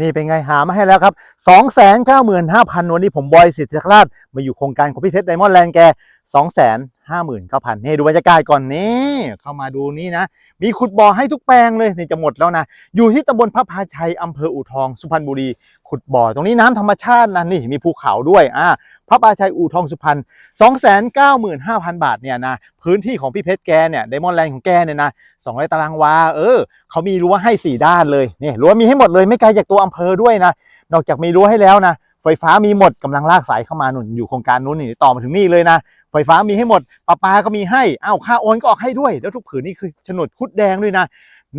นี่เป็นไงหามาให้แล้วครับ 2 9 5 0 0 0 วันนี้ผมบอยสิทธิราชมาอยู่โครงการของพี่เพชรไดมอนด์แลนด์แก2 5 9 0 0 0นี่ดูบรรยากาศก่อนนี่เข้ามาดูนี่นะ มีขุดบ่อให้ทุกแปลงเลยนี่จะหมดแล้วนะ อยู่ที่ตำบลพระพาชัยอำเภออู่ทอง สุพรรณบุรี ขุดบ่อตรงนี้น้ำธรรมชาตินะนี่มีภูเขาด้วยอ่า พระพาชัยอู่ทองสุพรรณ295,000 บาทเนี่ยนะพื้นที่ของพี่เพชรแกเนี่ยไดมอนด์แลนด์ของแกเนี่ยนะ200ตารางวาเออเขามีรั้วให้ 4 ด้านเลยเนี่ยรั้วมีให้หมดเลยไม่ไกลจากตัวอำเภอด้วยนะนอกจากมีรั้วให้แล้วนะไฟฟ้ามีหมดกำลังลากสายเข้ามาหนุนอยู่โครงการนู้นนี่ต่อมาถึงนี่เลยนะไฟฟ้ามีให้หมดปลาปาก็มีให้อ้าวค่าโอนก็ออกให้ด้วย แล้วทุกผืนนี่คือโฉนดคุดแดงด้วยนะ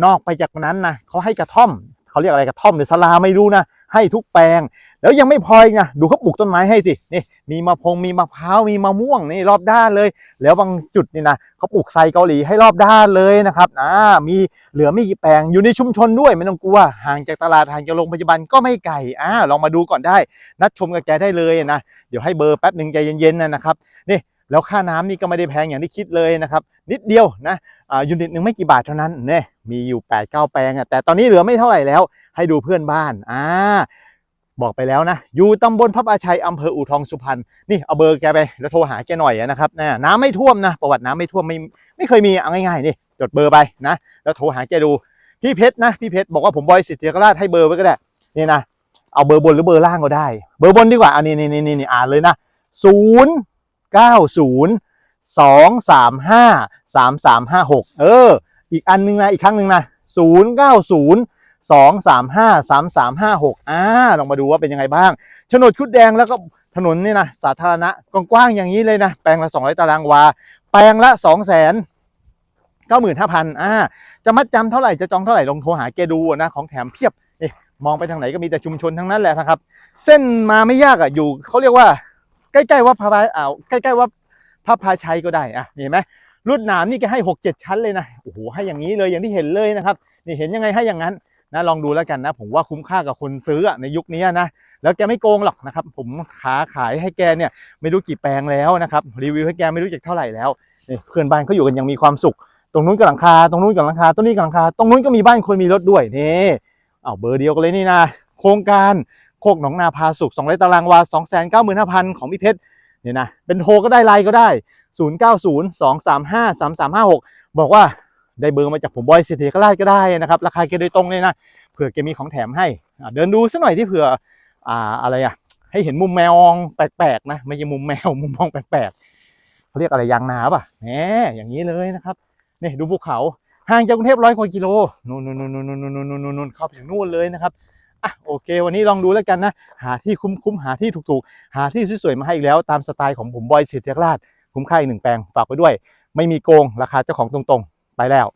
นอกไปจากนั้นนะเขาให้กระท่อมเขาเรียกอะไรกระท่อมหรือสลาไม่รู้นะให้ทุกแปลง แล้วยังไม่พออีกนะดูเขาปลูกต้นไม้ให้สินี่มีมะพงมีมะพร้าวมีมะม่วงนี่รอบด้านเลย แล้วบางจุดนี่นะเขาปลูกไซเกาหลีให้รอบด้านเลยนะครับอ่ามีเหลือไม่กี่แปลงอยู่ในชุมชนด้วยไม่ต้องกลัวห่างจากตลาดห่างจากโรงพยาบาลก็ไม่ไกลอ่าลองมาดูก่อนได้ นัดชมกับแกได้เลยนะเดี๋ยวให้เบอร์แป๊บหนึ่งใจเย็นๆนะครับนี่แล้วค่าน้ำนี่ก็ไม่ได้แพงอย่างที่คิดเลยนะครับ นิดเดียวนะอ่ายูนิตหนึ่งไม่กี่บาทเท่านั้นเนี่ยมีอยู่8ปดเก้าแปลงอะแต่ตอนนี้เหลือไม่เท่าไหร่แล้ว ให้ดูเพื่อนบ้านอ่า บอกไปแล้วนะ อยู่ตำบลพระอาชัยอำเภออู่ทองสุพรรณนี่เอาเบอร์แกไปแล้วโทรหาแกหน่อยนะครับนะน้ำไม่ท่วมนะ ประวัติน้ำไม่ท่วมไม่ไม่เคยมีเอาง่ายๆนี่จดเบอร์ไปนะ แล้วโทรหาแกดูพี่เพชรนะพี่เพชรบอกว่าผมบอยสิทธิราชให้เบอร์ไว้ก็ได้นี่นะเอาเบอร์บนหรือเบอร์ล่างก็ได้ เบอร์บนดีกว่าอันนี้นี่นี่นี่อ่านเลยนะศูนย์เก้าศูนย์สองสามห้าสามสามห้าหกเออ อีกอันนึงนะอีกครั้งหนึ่งนะศูนย์เก้าศูนย์ สองสามห้าสามสามห้าหกอ่าลองมาดูว่าเป็นยังไงบ้างโฉนดชุดแดงแล้วก็ถนนนี่นะสาธารณะกว้างๆอย่างนี้เลยนะ แปลงละสองร้อยตารางวา แปลงละสองแสนเก้าหมื่นห้าพันอ่าจะมัดจำเท่าไหร่จะจองเท่าไหร่ลงโทรหาแกดูนะของแถมเพียบมองไปทางไหนก็มีแต่ชุมชนทั้งนั้นแหละนะครับ เส้นมาไม่ยากอะอยู่เขาเรียกว่า ใกล้ๆว่าพระพาอ่าวใกล้ๆว่าพระพาชัยก็ได้อะนี่เห็นไหมรุดหนามนี่แกให้หกเจ็ดชั้นเลยนะโอ้โหให้อย่างนี้เลยอย่างที่เห็นเลยนะครับนี่เห็นยังไงให้อย่างนั้น นะลองดูแล้วกันนะ ผมว่าคุ้มค่ากับคนซื้อในยุคนี้นะแล้วแกไม่โกงหรอกนะครับ ผมขาขายให้แกเนี่ยไม่รู้กี่แปลงแล้วนะครับรีวิวให้แกไม่รู้จักเท่าไหร่แล้วนี่เพื่อนบ้านเขาอยู่กันยังมีความสุข ตรงนู้นก็หลังคาตรงนู้นก็หลังคาตรงนี้ก็หลังคาตรงนู้นก็มีบ้านคนมีรถด้วยนี่เอาเบอร์เดียวกันเลยนี่นะโครงการโคกหนองนาพาสุข200ตารางวา2 9 5 0 0 0ของพี่เพชรเนี่ยนะเป็นโทรก็ได้ไลน์ก็ได้ 0 9 0 2 3 5 3 3 5 6 บอกว่า ได้เบอร์มาจากผมบอยเศรษฐีก็ไล่ก็ได้นะครับราคาแกโดยตรงเลยนะเผื่อแกมีของแถมให้เดินดูสัหน่อยที่เผื่ออ่าอะไรอะให้เห็นมุมแมวองแปลกๆนะไม่ใช่มุมแมวมุมมองแปลกๆเขาเรียกอะไรยางนาป่ะแหมอย่างนี้เลยนะครับนี่ดูภูเขาห่างจากกรุงเทพร้อยกว่ากิโลนู่นนู่นนู่นนู่นนู่นนู่นนู่นเข้าไปถึงนู่นเลยนะครับอะโอเค วันนี้ลองดูแล้วกันนะ หาที่คุ้มคุ้มหาที่ถูกๆ หาที่สวยๆมาให้อีกแล้วตามสไตล์ของผมบอยสิทธิราชคุ้มค่าอีกหนึ่งแปลงฝากไว้ด้วย ไม่มีโกงราคาเจ้าของตรงๆ ไปแล้ว